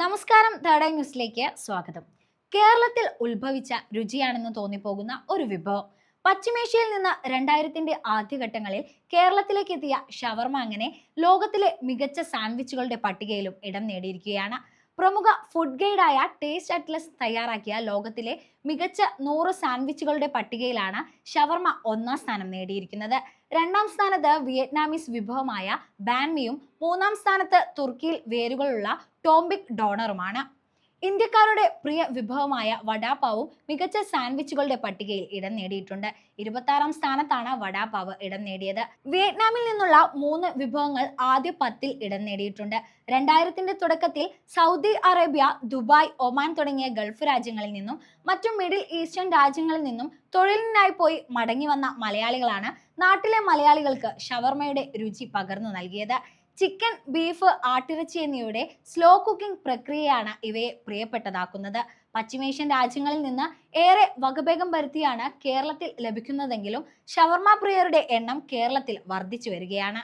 നമസ്കാരം തേർഡ് ന്യൂസിലേക്ക് സ്വാഗതം. കേരളത്തിൽ ഉത്ഭവിച്ച രുചിയാണെന്ന് തോന്നിപ്പോകുന്ന ഒരു വിഭവം. പശ്ചിമേഷ്യയിൽ നിന്ന് രണ്ടായിരത്തിന്റെ ആദ്യഘട്ടങ്ങളിൽ കേരളത്തിലേക്ക് എത്തിയ ഷവർമ അങ്ങനെ ലോകത്തിലെ മികച്ച സാൻഡ്വിച്ചുകളുടെ പട്ടികയിലും ഇടം നേടിയിരിക്കുകയാണ്. പ്രമുഖ ഫുഡ് ഗൈഡായ ടേസ്റ്റ് അറ്റ്ലസ് തയ്യാറാക്കിയ ലോകത്തിലെ മികച്ച നൂറ് സാൻഡ്വിച്ചുകളുടെ പട്ടികയിലാണ് ഷവർമ ഒന്നാം സ്ഥാനം നേടിയിരിക്കുന്നത്. രണ്ടാം സ്ഥാനത്ത് വിയറ്റ്നാമീസ് വിഭവമായ ബാൻമിയും മൂന്നാം സ്ഥാനത്ത് തുർക്കിയിൽ വേരുകളുള്ള ടോംബിക് ഡോണറുമാണ് ഇന്ത്യക്കാരുടെ പ്രിയ വിഭവമായ വടാപാവും മികച്ച സാൻഡ്വിച്ചുകളുടെ പട്ടികയിൽ ഇടം നേടിയിട്ടുണ്ട്. ഇരുപത്തി സ്ഥാനത്താണ് വടാപാവ് ഇടം നേടിയത്. വിയറ്റ്നാമിൽ നിന്നുള്ള മൂന്ന് വിഭവങ്ങൾ ആദ്യ പത്തിൽ ഇടം നേടിയിട്ടുണ്ട്. രണ്ടായിരത്തിന്റെ തുടക്കത്തിൽ സൗദി അറേബ്യ ദുബായ് ഒമാൻ തുടങ്ങിയ ഗൾഫ് രാജ്യങ്ങളിൽ നിന്നും മറ്റു മിഡിൽ ഈസ്റ്റേൺ രാജ്യങ്ങളിൽ നിന്നും തൊഴിലിനായി പോയി മടങ്ങി വന്ന മലയാളികളാണ് നാട്ടിലെ മലയാളികൾക്ക് ഷവർമയുടെ രുചി പകർന്നു നൽകിയത്. ചിക്കൻ ബീഫ് ആട്ടിറച്ചി എന്നിവയുടെ സ്ലോ കുക്കിംഗ് പ്രക്രിയയാണ് ഇവയെ പ്രിയപ്പെട്ടതാക്കുന്നത്. പശ്ചിമേഷ്യൻ രാജ്യങ്ങളിൽ നിന്ന് ഏറെ വകഭേഗം വരുത്തിയാണ് കേരളത്തിൽ ലഭിക്കുന്നതെങ്കിലും ഷവർമ പ്രിയരുടെ എണ്ണം കേരളത്തിൽ വർദ്ധിച്ചു വരികയാണ്.